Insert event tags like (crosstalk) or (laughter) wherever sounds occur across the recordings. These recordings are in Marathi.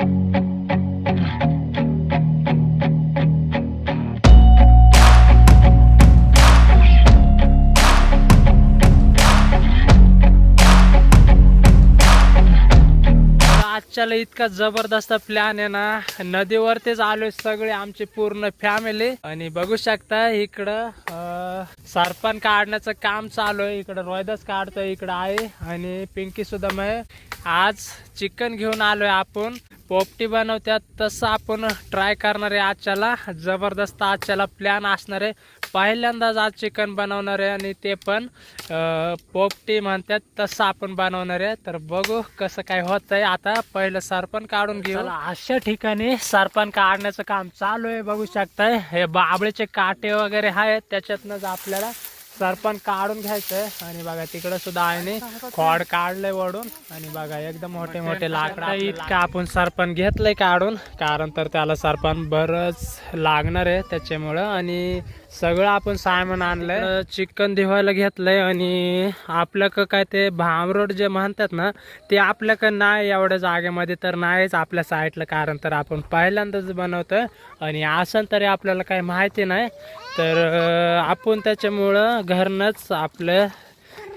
Thank you. आजच्याला इतका जबरदस्त प्लॅन आहे ना. नदीवरतीच आलोय सगळे आमची पूर्ण फॅमिली आणि बघू शकता इकडं सरपण काढण्याचं काम चालू आहे. इकडं रोयदाच काढतोय इकडं आहे आणि पिंकी सुद्धा मग आज चिकन घेऊन आलोय आपण. पोपटी बनवत्यात तसं आपण ट्राय करणार आहे आजच्याला. जबरदस्त आजच्याला प्लॅन असणार आहे. पहिल्यांदाच आज चिकन बनवणार आहे आणि ते पण पोपटी म्हणतात तसं आपण बनवणार आहे. तर बघू कसं काय होत आहे आता पहिलं सरपण काढून घेऊ. अशा ठिकाणी सरपण काढण्याचं काम चालू आहे बघू शकताय. हे बाबळीचे काटे वगैरे आहेत त्याच्यातनंच आपल्याला सरपण काढून घ्यायचंय. आणि बघा तिकडे सुद्धा आहे खोड काढलंय वडून आणि बघा एकदम मोठे मोठे लाकड इतकं आपण सरपण घेतलंय काढून. कारण तर त्याला सरपण बरंच लागणार आहे त्याच्यामुळं. आणि सगळं आपण सामान आणलंय. चिकन धुवायला घेतलंय. आणि आपल्याकडं काय ते भामरोड जे म्हणतात ना ते आपल्याकडं नाही एवढ्या जागेमध्ये तर नाहीच आपल्या साईडला कारण तर आपण पहिल्यांदाच बनवतोय. आणि असं तरी आपल्याला काही माहिती नाही. तर आपण त्याच्यामुळं घरनंच आपलं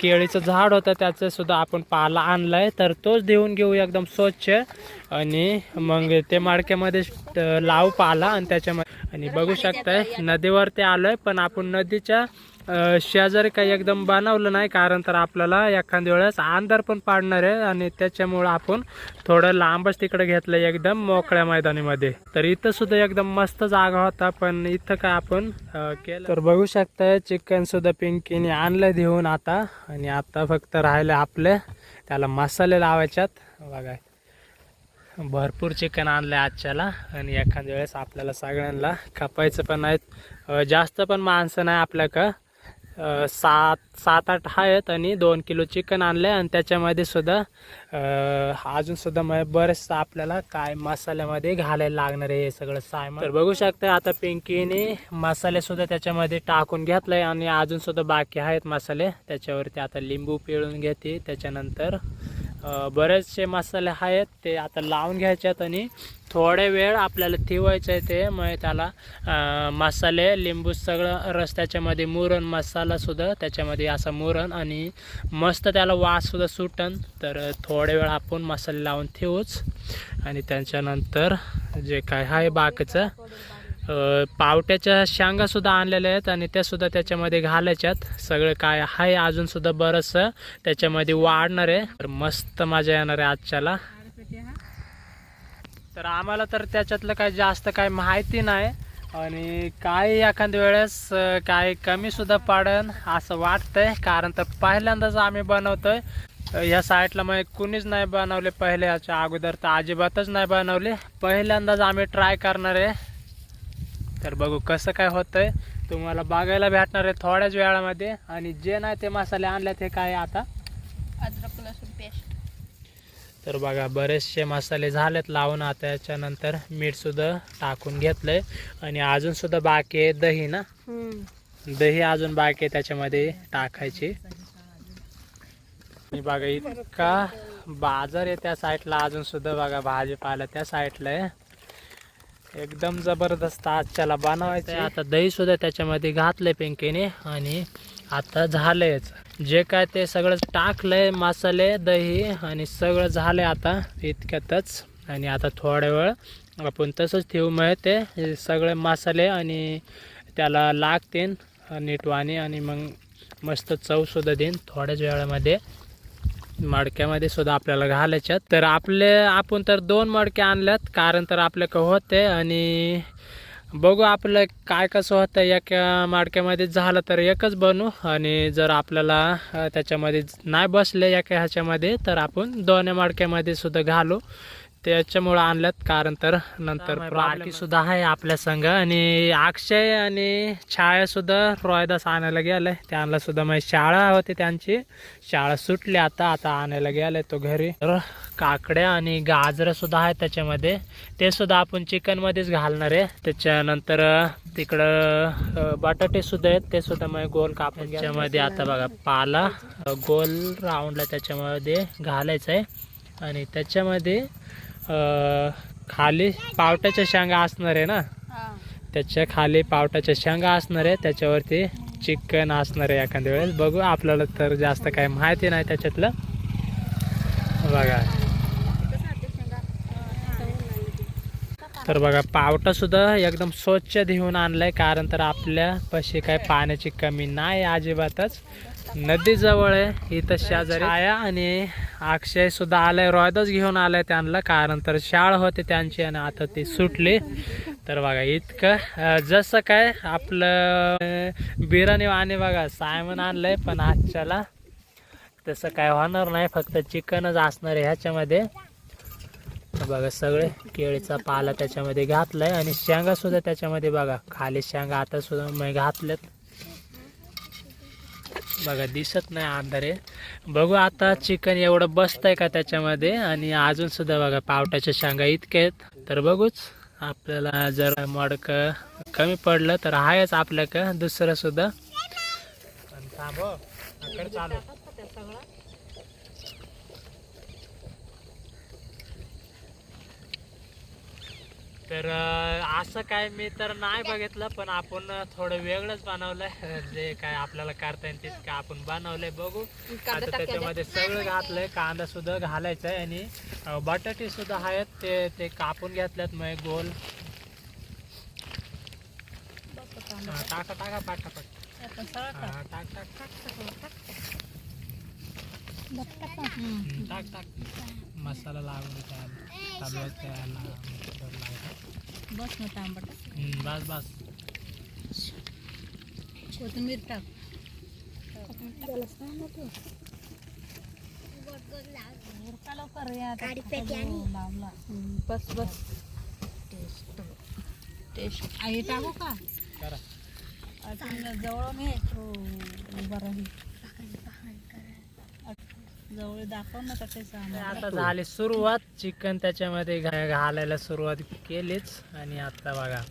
केळीचं झाड होतं त्याचं सुद्धा आपण पाला आणला आहे तर तोच देऊन घेऊ एकदम स्वच्छ. आणि मग ते मडक्यामध्ये लावू पाला आणि त्याच्यामध्ये आणि बघू शकताय नदीवरती आहे पण आपण नदीच्या शेजारी काही एकदम बनवलं नाही कारण तर आपल्याला एखाद्या वेळेस अंधार पण पाडणार आहे आणि त्याच्यामुळं आपण थोडं लांबच तिकडे घेतलं एकदम मोकळ्या मैदानीमध्ये. तर इथं सुद्धा एकदम मस्त जागा होता पण इथं काय आपण केलं तर बघू शकताय चिकन सुद्धा पिंकीने आणलं देऊन आता आणि आता फक्त राहिले आपले त्याला मसाले लावायच्यात. बघा. भरपूर चिकन आणलं आहे आजच्याला आणि एखाद्या वेळेस आपल्याला सगळ्यांना खपायचं पण नाहीत जास्त पण माणसं नाही आपल्याकडं. सात सात आठ आहेत आणि दोन किलो चिकन आणलं आणि त्याच्यामध्ये सुद्धा अजूनसुद्धा अजून सुद्धा मग बरेचसं आपल्याला काय मसाल्यामध्ये घालायला लागणार आहे हे सगळं सायमान तर बघू शकता आता पिंकीने मसाले सुद्धा त्याच्यामध्ये टाकून घेतलंय आणि अजून सुद्धा बाकी आहेत मसाले. त्याच्यावरती आता लिंबू पिळून घेते. त्याच्यानंतर बरेचसे मसाले आहेत ते आता लावून घ्यायचे आहेत आणि थोडे वेळ आपल्याला ठेवायचं आहे ते मग त्याला मसाले लिंबू सगळं रस त्याच्यामध्ये मुरण मसालासुद्धा त्याच्यामध्ये असं मुरण आणि मस्त त्याला वाससुद्धा सुटन. तर थोडे वेळ आपण मसाले लावून ठेवूच. आणि त्याच्यानंतर जे काय आहे बाकीचं पावट्याच्या शांगासुद्धा आणलेल्या आहेत आणि त्यासुद्धा त्याच्यामध्ये घालायच्यात. सगळं काय आहे अजूनसुद्धा बरंचसं त्याच्यामध्ये वाढणार आहे. तर मस्त मजा येणार आहे आजच्याला. तर आम्हाला तर त्याच्यातलं काही जास्त काही माहिती नाही. आणि काय एखाद्या वेळेस काय कमी सुद्धा पाडन असं वाटतंय. कारण तर पहिल्यांदाच आम्ही बनवतोय. ह्या या साईडला मग कुणीच नाही बनवले पहिले. याच्या अगोदर तर अजिबातच नाही बनवले. पहिल्यांदाच आम्ही ट्राय करणार आहे. तर बघू कसं काय होतंय. तुम्हाला बघायला भेटणार आहे थोड्याच वेळामध्ये. आणि जे नाही ते मसाले आणले ते काय आता? अद्रक लसूण पेस्ट. तर बघा बरेचसे मसाले झालेत लावून आता याच्यानंतर मीठ सुद्धा टाकून घेतलंय. आणि अजून सुद्धा बाकी आहे दही ना? दही अजून बाकी आहे त्याच्यामध्ये टाकायची. आणि बघा इतका बाजार आहे त्या साईडला अजून सुद्धा बघा भाजीपाला त्या साईडला आहे. एकदम जबरदस्त आजच्याला बनवायचं. आता दही सुद्धा त्याच्यामध्ये घातलंय पिंकीने आणि आता झालंयच जे काय ते सगळं टाकलंय मसाले दही आणि सगळं झालंय आता इतक्यातच. आणि आता थोड्या वेळ आपण तसंच ठेवू मग ते सगळे मसाले आणि त्याला लागतील नीटवाणी आणि मग मस्त चवसुद्धा देईन थोड्याच वेळामध्ये. मडक्यामध्ये सुद्धा आपल्याला घालायच्यात तर आपले आपण तर दोन मडके आणल्यात कारण तर आपल्याकडं होते. आणि बघू आपलं काय कसं होतं एका मडक्यामध्ये झालं तर एकच बनू. आणि जर आपल्याला त्याच्यामध्ये नाही बसले एका ह्याच्यामध्ये तर आपण दोन्ही मडक्यामध्ये सुद्धा घालू. त्याच्यामुळं आणल्यात कारण तर नंतर बाकी सुद्धा आहे आपल्या संघ. आणि अक्षय आणि छाया सुद्धा रोयदास आणायला गेलाय त्यांना सुद्धा माझी शाळा होती त्यांची. शाळा सुटली आता आता आणायला गेलाय तो घरी. तर काकड्या आणि गाजरं सुद्धा आहेत त्याच्यामध्ये. ते सुद्धा आपण चिकन मध्येच घालणार आहे. त्याच्यानंतर तिकडं बटाटे सुद्धा आहेत. ते सुद्धा मग गोल कापून त्याच्यामध्ये आता बघा पाला गोल राऊंडला त्याच्यामध्ये घालायचं आहे. आणि त्याच्यामध्ये खाली पावट्याच्या शेंगा असणार आहे ना? त्याच्याखाली पावट्याच्या शेंगा असणार आहे त्याच्यावरती चिकन असणार आहे एखाद्या वेळेस. बघू आपल्याला तर जास्त काही माहिती नाही त्याच्यातलं. बघा. तर बघा पावटा सुद्धा एकदम स्वच्छ धुवून आणलाय कारण तर आपल्या पशी काय पाण्याची कमी नाही अजिबातच. नदी जवळ आहे इथं शेजारी. आया आणि अक्षय सुद्धा आलाय रॉयदच घेऊन आलाय त्यांना कारण तर शाळा होते त्यांची आणि आता ती सुटली. तर बघा इतकं जसं काय आपलं बिर्याणी आणि बघा सायमन आणलंय पण आजच्याला तसं काय होणार नाही फक्त चिकनच असणार आहे ह्याच्यामध्ये. बघा सगळे केळीचा पाला त्याच्यामध्ये घातलाय आणि शेंगा सुद्धा त्याच्यामध्ये बघा खाली शेंगा आता सुद्धा मी घातल्यात. बघा दिसत नाही अंधारे बघू आता चिकन एवढं बसतंय का त्याच्यामध्ये? आणि अजून सुद्धा बघा पावट्याच्या शेंगा इतके आहेत. तर बघूच आपल्याला जर मडक कमी पडलं तर आहेच आपल्याकडं दुसरं सुद्धा. थांब चालू. तर असं काय मी तर नाही बघितलं पण आपण थोडं वेगळंच बनवलंय. (laughs) जे काय आपल्याला करता येईल तेच काय आपण बनवलंय बघू. आता त्याच्यामध्ये सगळं घातलंय कांदा सुद्धा घालायचा आहे आणि बटाटे सुद्धा आहेत ते ते कापून घेतल्यात मग गोल. टाका टाका पाटापट. टाक टाक टाक. टाक टाक मसाला लागून त्याला तांदूळ त्याला मिक्सर लावायचं. बस मग तांबट हम्म, बस बस कोथिंबीर टाक लवकर या लावला बस बस टेस्ट आई टाकू का करा अजून जवळ मी हो बरं जवळ दाखव ना कसं आता झाली सुरुवात. चिकन त्याच्यामध्ये घालायला सुरुवात केलीच. आणि आता बघा.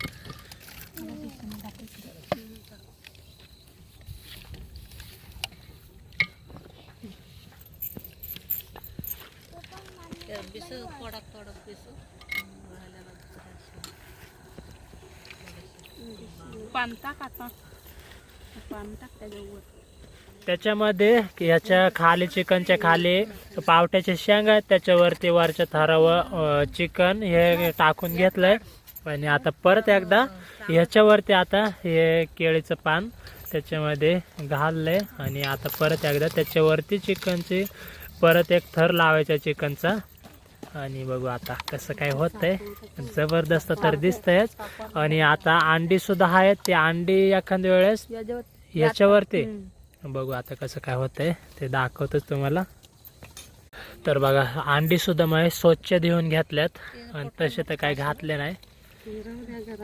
पान टाक आता. पान टाक त्याच्यावर. त्याच्यामध्ये याच्या खाली चिकनच्या खाली पावट्याचे शेंगा आहेत त्याच्यावरती वरच्या थरावर चिकन हे टाकून घेतलंय. आणि आता परत एकदा ह्याच्यावरती आता हे केळीचं पान त्याच्यामध्ये घाललंय. आणि आता परत एकदा त्याच्यावरती चिकनची परत एक थर लावायचा चिकनचा. आणि बघू आता कसं काय होतंय. जबरदस्त तर दिसतंयच. आणि आता अंडी सुद्धा आहेत. ते अंडी एखाद्या वेळेस याच्यावरती? बघू आता कसं काय होतंय. ते दाखवतोच तुम्हाला. तर बघा अंडी सुद्धा मग स्वच्छ देऊन घेतल्यात. आणि तसे तर काय घातले नाही.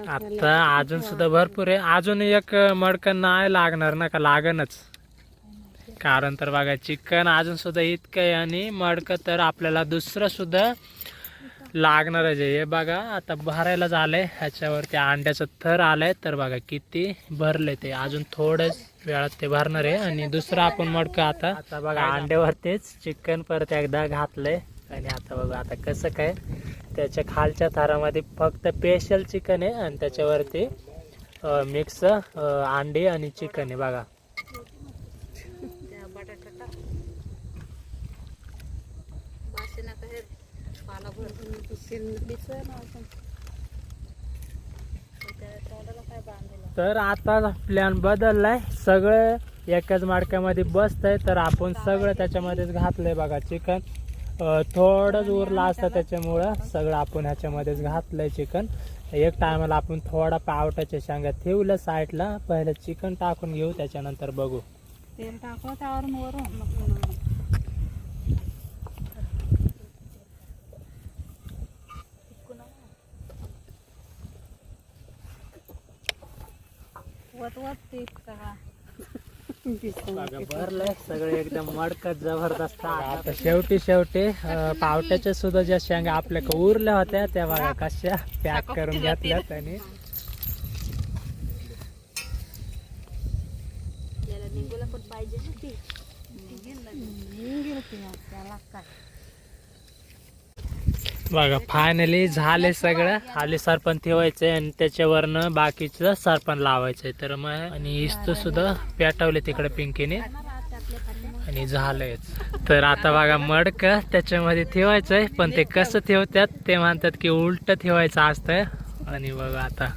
आता अजून सुद्धा भरपूर आहे. अजून एक मडकं नाही लागणार ना का? लागणच कारण तर बघा चिकन अजून सुद्धा इतकं आहे आणि मडकं तर आपल्याला दुसरं सुद्धा लागणारच आहे. हे बघा आता भरायला झालंय. ह्याच्यावरती अंड्याचं थर आलंय. तर बघा किती भरले ते. अजून थोडंच वेळात ते भरणार आहे. आणि दुसरं आपण मडकं आता. आता बघा अंड्यावरतीच चिकन परत एकदा घातलंय. आणि आता बघा आता कसं काय? त्याच्या खालच्या थरामध्ये फक्त स्पेशल चिकन आहे आणि त्याच्यावरती मिक्स अंडी आणि चिकन आहे बघा. हे काय तर आता प्लॅन बदललाय. सगळं एकाच माडक्यामध्ये बसतंय तर आपण सगळं त्याच्यामध्येच घातलंय बघा चिकन. थोडंच उरलं असतं त्याच्यामुळं सगळं आपण ह्याच्यामध्येच घातलंय चिकन. एक टायमाला आपण थोडा पावटाच्या शेंगा ठेवलं साईडला पहिलं चिकन टाकून घेऊ त्याच्यानंतर बघू. तेल टाकू त्यावरून वरून सगळा बघा भरलंय सगळे एकदम मडकत जबरदस्त आता शेवटी शेवटी पावट्याच्या सुद्धा ज्या शेंगा आपल्याकडे उरल्या होत्या त्या बघा कशा पॅक करून निघूला पण पाहिजे ना ती निघेल ती त्याला काय बघा फायनली झाले सगळं. खाली सरपण ठेवायचंय आणि त्याच्यावरनं बाकीचं सरपण लावायचंय. तर मग आणि इस्त सुद्धा पेटवले तिकडे पिंकीने. आणि झालंयच. तर आता बघा मडक त्याच्यामध्ये ठेवायचंय. पण ते कसं ठेवतात ते म्हणतात की उलट ठेवायचं असतंय आणि बघा आता.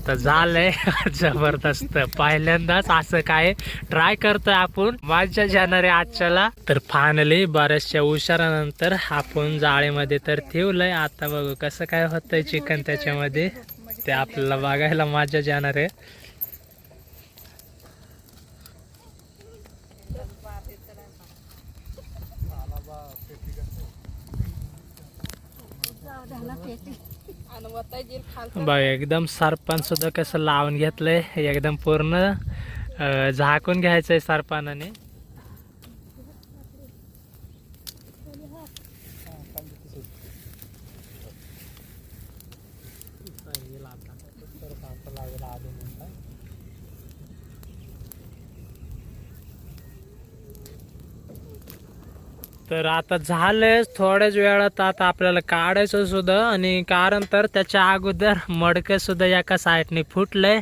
आता झालंय. (laughs) जबरदस्त. पहिल्यांदाच असं काय ट्राय करतोय आपण. माझ्या जाणारे आजच्याला. तर फायनली बऱ्याचशा उशारानंतर आपण जाळीमध्ये तर ठेवलंय. आता बघू कसं काय होतंय चिकन त्याच्यामध्ये. ते आपल्याला बघायला मजा जाणार आहे आणि वताय जेल खाल बघ एकदम सरपण सुद्धा कसं लावून घेतलंय एकदम पूर्ण झाकून घ्यायचंय सरपणाने. तर आता झालंच थोड्याच वेळात आता आपल्याला काढायचं सुद्धा. आणि कारण तर त्याच्या अगोदर मडकं सुद्धा एका साईडने फुटलंय.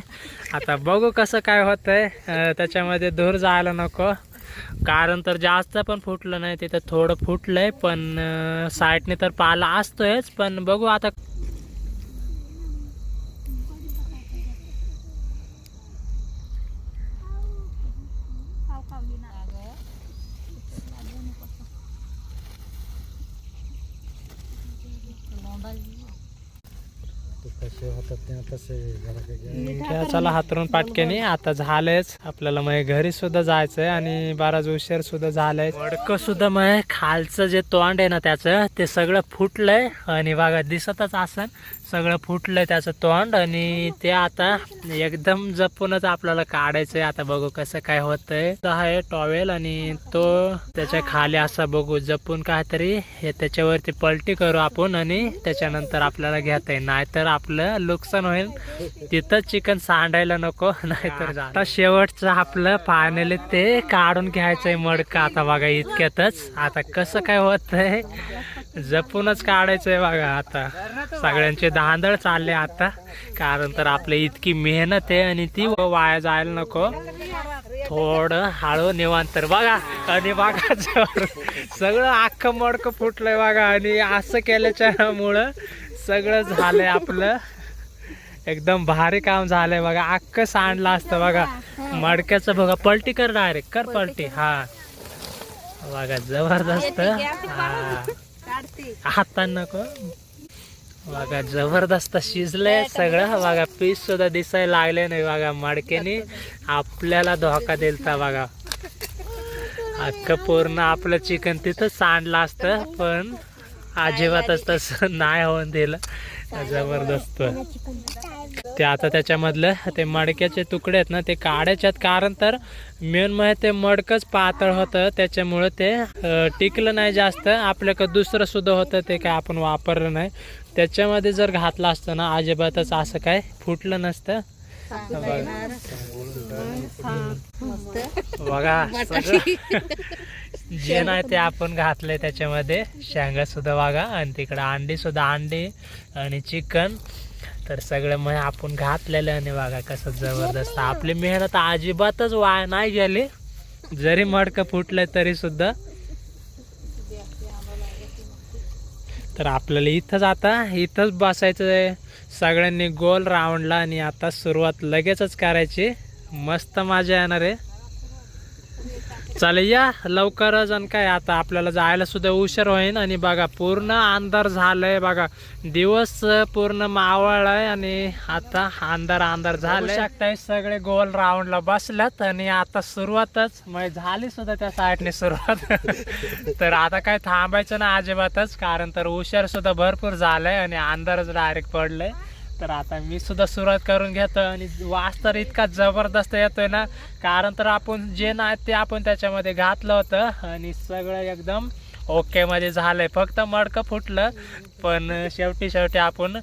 आता बघू कसं काय होतंय. आहे त्याच्यामध्ये दूर जायला नको. कारण तर जास्त पण फुटलं नाही तिथं थोडं फुटलंय. पण साईडने तर पाला असतोयच. पण बघू आता घ्या चला हातरून पाटक्याने आता झालंयच. आपल्याला मग घरी सुद्धा जायचंय आणि बराच उशीर सुद्धा झालाय. वडकं सुद्धा मग खालचं जे तोंड आहे ना त्याचं ते सगळं फुटलंय. आणि बघा दिसतच असन. सगळं फुटलंय त्याचं तोंड आणि ते आता एकदम जपूनच आपल्याला काढायचंय. आता बघू कसं काय होतंय. तो आहे टॉवेल आणि तो त्याच्याखाली असा बघू जपून काहीतरी हे त्याच्यावरती पलटी करू आपण आणि त्याच्यानंतर आपल्याला घेता येईल. नाहीतर आपलं नुकसान होईल. तिथं चिकन सांडायला नको नाहीतर आता शेवटचं आपलं फायनली ते काढून घ्यायचंय मडकं. आता बघा इतक्यातच. आता कसं काय होत आहे जपूनच काढायचंय बघा आता. सगळ्यांचे धांदळ चालले आता. कारण तर आपली इतकी मेहनत आहे आणि ती वाया जायला नको. थोडं हळू निवांतर बघा. आणि बघा सगळं अख्खं मडकं फुटलंय बघा. आणि असं केल्याच्या मुळं सगळं झालंय आपलं. एकदम भारी काम झालंय बघा. अख्खं सांडलं असतं बघा. मडक्याचं बघा पलटी कर डायरेक्ट कर पलटी हा. बघा जबरदस्त. हा. हातात नको. बघा जबरदस्त शिजलंय सगळं. बघा पीस सुद्धा दिसायला लागले नाही बघा मडक्याने. आपल्याला धोका दिलता बघा. अख्खं पूर्ण आपलं चिकन तिथं सांडलं असतं पण अजिबातच तसं नाही होऊन दिलं. जबरदस्त. ते आता त्याच्यामधलं ते मडक्याचे तुकडे आहेत ना ते काढायच्यात कारण तर मेन म्हणजे ते मडकच पातळ होतं. त्याच्यामुळं ते टिकलं नाही जास्त. आपल्याकडं दुसरं सुद्धा होतं ते काय आपण वापरलं नाही. त्याच्यामध्ये जर घातलं असतं ना अजिबातच असं काय फुटलं नसतं. बघा जे नाही ते आपण घातलंय त्याच्यामध्ये. शेंगा सुद्धा बघा आणि तिकडं अंडी सुद्धा अंडी आणि चिकन. तर सगळं मग आपण घातलेलं आणि बघा कसं जबरदस्त. आपली मेहनत अजिबातच वा नाही गेली जरी मडकं फुटलं तरी सुद्धा. तर आपल्याला इथंच आता इथंच बसायचं आहे सगळ्यांनी गोल राऊंडला आणि आता सुरुवात लगेचच करायची. मस्त मजा येणार आहे. चालेल या लवकरच आणि काय आता आपल्याला जायला सुद्धा उशीर होईल आणि बघा पूर्ण अंधार झालंय बघा. दिवस पूर्ण मावळलाय आणि आता अंधार अंधार झालाय. शकताय सगळे गोल राऊंडला बसल्यात आणि आता सुरुवातच म्हणजे झाली सुद्धा त्या साईडने सुरुवात. (laughs) तर आता काय थांबायचं ना अजिबातच कारण तर उशीर सुद्धा भरपूर झालाय आणि अंधारच डायरेक्ट पडलंय. तर आता मी सुद्धा सुरुवात करून घेतो आणि वास तर इतका जबरदस्त येतोय ना कारण तर आपण जे नाही ते आपण त्याच्यामध्ये घातलं होतं आणि सगळं एकदम ओके मध्ये झालंय. फक्त मडकं फुटलं पण शेवटी शेवटी आपण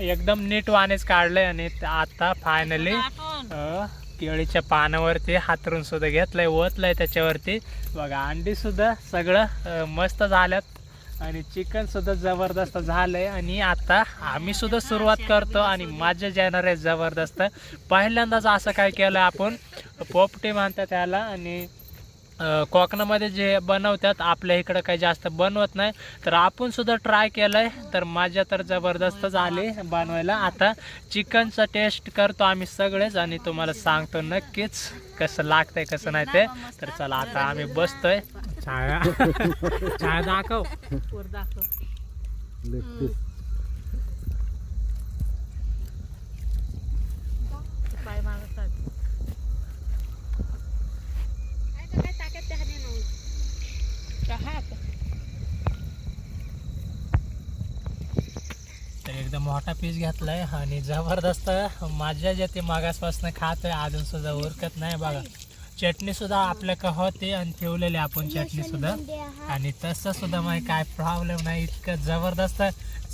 एकदम नीट वाणीच काढलंय आणि आता फायनली केळीच्या पानावरती हातरून सुद्धा घेतलंय ओतलंय त्याच्यावरती. बघा अंडी सुद्धा सगळं मस्त झाल्यात. आणि चिकन सुद्धा जबरदस्त झालंय. आणि आता आम्ही सुद्धा सुरुवात करतो आणि माझ्या येणार आहे जबरदस्त. पहिल्यांदाच असं काय केलं आपण पोपटे म्हणतात त्याला आणि कोकणामध्ये जे बनवतात आपल्या इकडं काही जास्त बनवत नाही. तर आपण सुद्धा ट्राय केलंय तर माझ्या तर जबरदस्त झाली बनवायला. आता चिकनचा टेस्ट करतो आम्ही सगळेच आणि तुम्हाला सांगतो नक्कीच कसं लागतंय कसं नाही ते. तर चला आता आम्ही बसतोय. छाया छाया (laughs) दाखव. वर दाखव. पाय मागतात. तर एकदम मोठा पीस घेतलाय आणि जबरदस्त मजा येते मागासपासून खातोय अजून सुद्धा उरकत नाही बघा. चटणी सुद्धा आपल्याकडे होते आणि ठेवलेली आपण चटणी सुद्धा. आणि तसं सुद्धा मग काय प्रॉब्लेम नाही इतकं जबरदस्त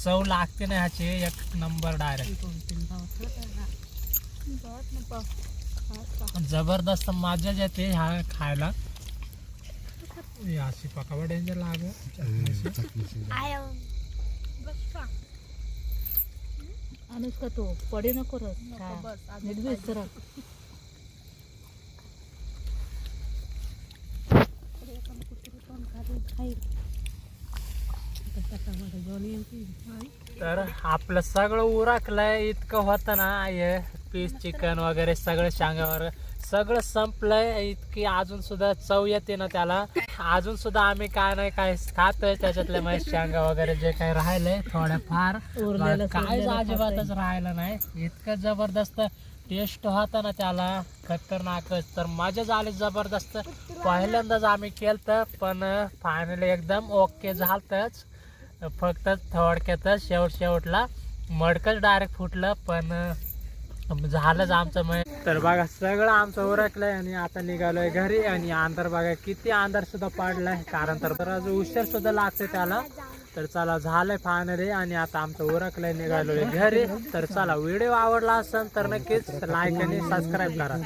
चव लागते ना ह्याची एक नंबर डायरेक्ट जबरदस्त मजा येते ह्या खायला. अशी पकावा डेंजर लागो अनुष्का तो पडे नको रस नीट तर आपलं सगळं उरकलंय इतकं होतं ना हे पीस चिकन वगैरे सगळं शांगावर. सगळं संपलंय इतकी अजून सुद्धा चव येते ना त्याला. अजून सुद्धा आम्ही काय नाही काय खातोय त्याच्यातले माझे शांगा वगैरे जे काही राहिलंय उरलेलं काहीच अजिबातच राहिलं नाही. इतकं जबरदस्त टेस्ट होता ना त्याला खतरनाकच तर मजा झाले जबरदस्त. पहिल्यांदाच आम्ही केलं पण फायनली एकदम ओके झालतच. फक्त थोडक्यातच शेवट शेवटला मडकच डायरेक्ट फुटलं पण झालंच आमचं मग. तर बघा सगळं आमचं उरकलंय आणि आता निघालोय घरी आणि अंधार बघा किती अंधार सुद्धा पडलाय. कारण तर तर अजून उशीर सुद्धा लागते त्याला. तर चला झालंय रे आणि आता आमचं ओरखलंय निघालोय घरी. तर चला व्हिडिओ आवडला असेल तर नक्कीच लाईक आणि सबस्क्राईब करा.